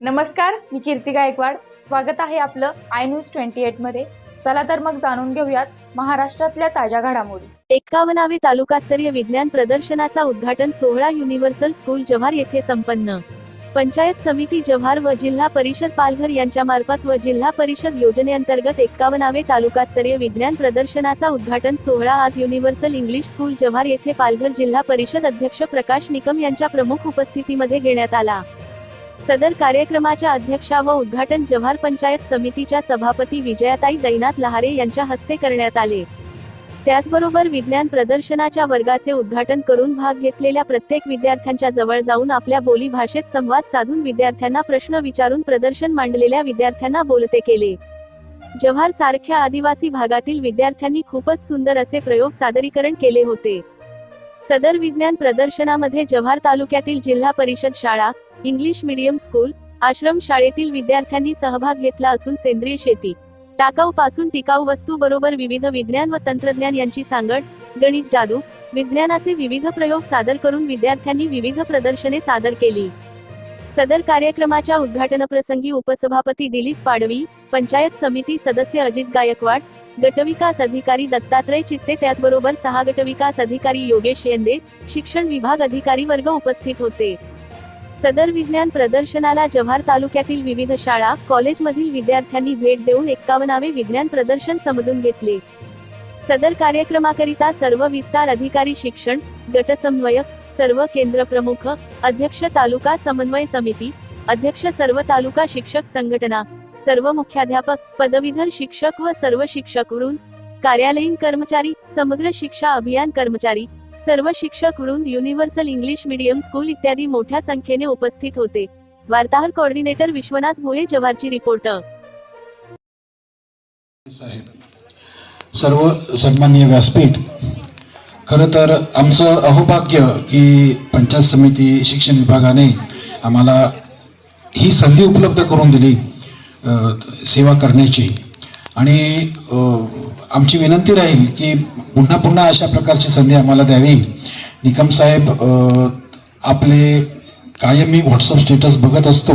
नमस्कार मी कीर्ती गायकवाड. स्वागत आहे आपलं आय न्यूज ट्वेंटी एटमध्ये. चला तर मग जाणून घेऊयात महाराष्ट्रातल्या ताज्या घडामोडी. एक्कावनावे तालुकास्तरीय विज्ञान प्रदर्शनाचा उद्घाटन सोहळा युनिव्हर्सल स्कूल जव्हार येथे संपन्न. पंचायत समिती जव्हार व जिल्हा परिषद पालघर यांच्या मार्फत व जिल्हा परिषद योजनेअंतर्गत एक्कावनावे तालुकास्तरीय विज्ञान प्रदर्शनाचा उद्घाटन सोहळा आज युनिव्हर्सल इंग्लिश स्कूल जव्हार येथे पालघर जिल्हा परिषद अध्यक्ष प्रकाश निकम यांच्या प्रमुख उपस्थितीमध्ये घेण्यात आला. सदर कार्यक्रमाच्या अध्यक्षा व उद्घाटन जव्हार पंचायत समितीच्या सभापती विजयाताई दैनाथ लहारे यांच्या हस्ते करण्यात आले. त्याचबरोबर विज्ञान प्रदर्शनाच्या वर्गाचे उद्घाटन करून भाग घेतलेल्या प्रत्येक विद्यार्थ्यांच्या जवळ जाऊन आपल्या बोली भाषेत संवाद साधून विद्यार्थ्यांना प्रश्न विचारून प्रदर्शन मांडलेल्या विद्यार्थ्यांना बोलते केले. जव्हार सारख्या आदिवासी भागातील विद्यार्थ्यांनी खूपच सुंदर असे प्रयोग सादरीकरण केले होते. सदर विज्ञान प्रदर्शनामध्ये जव्हार तालुक्यातील जिल्हा परिषद शाळा इंग्लिश मीडियम स्कूल आश्रम शाळेतील विद्यार्थ्यांनी सहभाग घेतला असून सेंद्रिय शेती टाकाऊ पासून टिकाऊ वस्तू बरोबर विविध विज्ञान व तंत्रज्ञान यांची सांगड गणित जादू विज्ञानाचे विविध प्रयोग सादर करून विद्यार्थ्यांनी विविध प्रदर्शने सादर केली. सदर कार्यक्रमाच्या उद्घाटनप्रसंगी उपसभापती दिलीप पाडवी पंचायत समिती सदस्य अजित गायकवाड गटविकास अधिकारी दत्तात्रय चित्ते त्याचबरोबर सहा गटविकास अधिकारी योगेश येंदे शिक्षण विभाग अधिकारी वर्ग उपस्थित होते. सदर विज्ञान प्रदर्शनाला जव्हार तालुक्यातील विविध शाळा कॉलेजमधील विद्यार्थ्यांनी भेट देऊन एक्कावनावे विज्ञान प्रदर्शन समजून घेतले. सदर कार्यक्रमाकरिता सर्व विस्तार अधिकारी शिक्षण गटसमन्वयक सर्व केंद्र प्रमुख अध्यक्ष तालुका समन्वय समिती अध्यक्ष सर्व तालुका शिक्षक संघटना सर्व मुख्याध्यापक पदवीधर शिक्षक व सर्व शिक्षक वृंद कार्यालयीन कर्मचारी समग्र शिक्षा अभियान कर्मचारी सर्व शिक्षक वृंद युनिव्हर्सल इंग्लिश मीडियम स्कूल इत्यादी मोठ्या संख्येने उपस्थित होते. वार्ताहर कोऑर्डिनेटर विश्वनाथ भोये जव्हारची रिपोर्टर सर्व सन्माननीय व्यासपीठ. खरं तर आमचं अहोभाग्य की पंचायत समिती शिक्षण विभागाने आम्हाला ही संधी उपलब्ध करून दिली सेवा करण्याची. आणि आमची विनंती राहील की पुन्हा पुन्हा अशा प्रकारची संधी आम्हाला द्यावी. निकम साहेब आपले कायम मी व्हॉट्सअप स्टेटस बघत असतो.